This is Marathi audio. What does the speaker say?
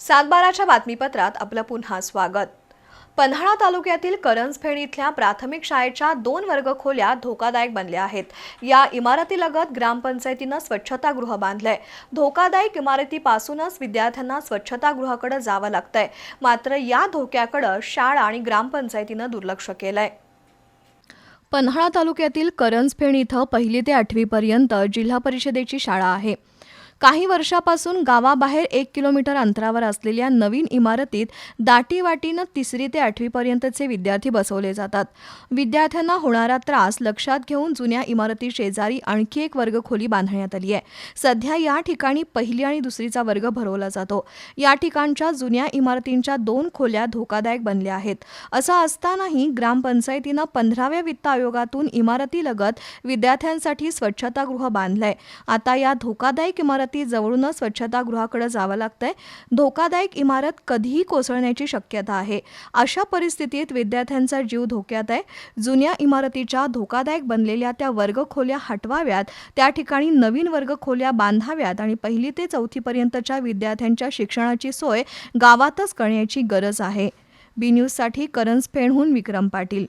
सातबाराच्या बातमीपत्रात आपलं पुन्हा स्वागत. पन्हाळा तालुक्यातील करंजफेड इथल्या प्राथमिक शाळेच्या दोन वर्ग खोल्या धोकादायक बनल्या आहेत. या इमारतीलगत ग्रामपंचायतीनं स्वच्छतागृह बांधलंय. धोकादायक इमारतीपासूनच विद्यार्थ्यांना स्वच्छतागृहाकडे जावं लागतंय. मात्र या धोक्याकडे शाळा आणि ग्रामपंचायतीनं दुर्लक्ष केलंय. पन्हाळा तालुक्यातील करंजफेण इथं पहिली ते आठवीपर्यंत जिल्हा परिषदेची शाळा आहे. काही वर्षापासून गावाबाहेर एक किलोमीटर अंतरावर असलेल्या नवीन इमारतीत दाटीवाटीनं तिसरी ते आठवीपर्यंतचे विद्यार्थी बसवले जातात. विद्यार्थ्यांना होणारा त्रास लक्षात घेऊन जुन्या इमारती शेजारी आणखी एक वर्गखोली बांधण्यात आली आहे. सध्या या ठिकाणी पहिली आणि दुसरीचा वर्ग भरवला जातो. या ठिकाणच्या जुन्या इमारतींच्या दोन खोल्या धोकादायक बनल्या आहेत. असं असतानाही ग्रामपंचायतीनं पंधराव्या वित्त आयोगातून इमारतीलगत विद्यार्थ्यांसाठी स्वच्छतागृह बांधलंय. आता या धोकादायक इमारती जवळूनच स्वच्छतागृहाकडे जावं लागतंय. धोकादायक इमारत कधीही कोसळण्याची शक्यता आहे. अशा परिस्थितीत विद्यार्थ्यांचा जीव धोक्यात आहे. जुन्या इमारतीच्या धोकादायक बनलेल्या त्या वर्गखोल्या हटवाव्यात. त्या ठिकाणी नवीन वर्गखोल्या बांधाव्यात आणि पहिली ते चौथीपर्यंतच्या विद्यार्थ्यांच्या शिक्षणाची सोय गावातच करण्याची गरज आहे. बी न्यूजसाठी करंजफेणहून विक्रम पाटील.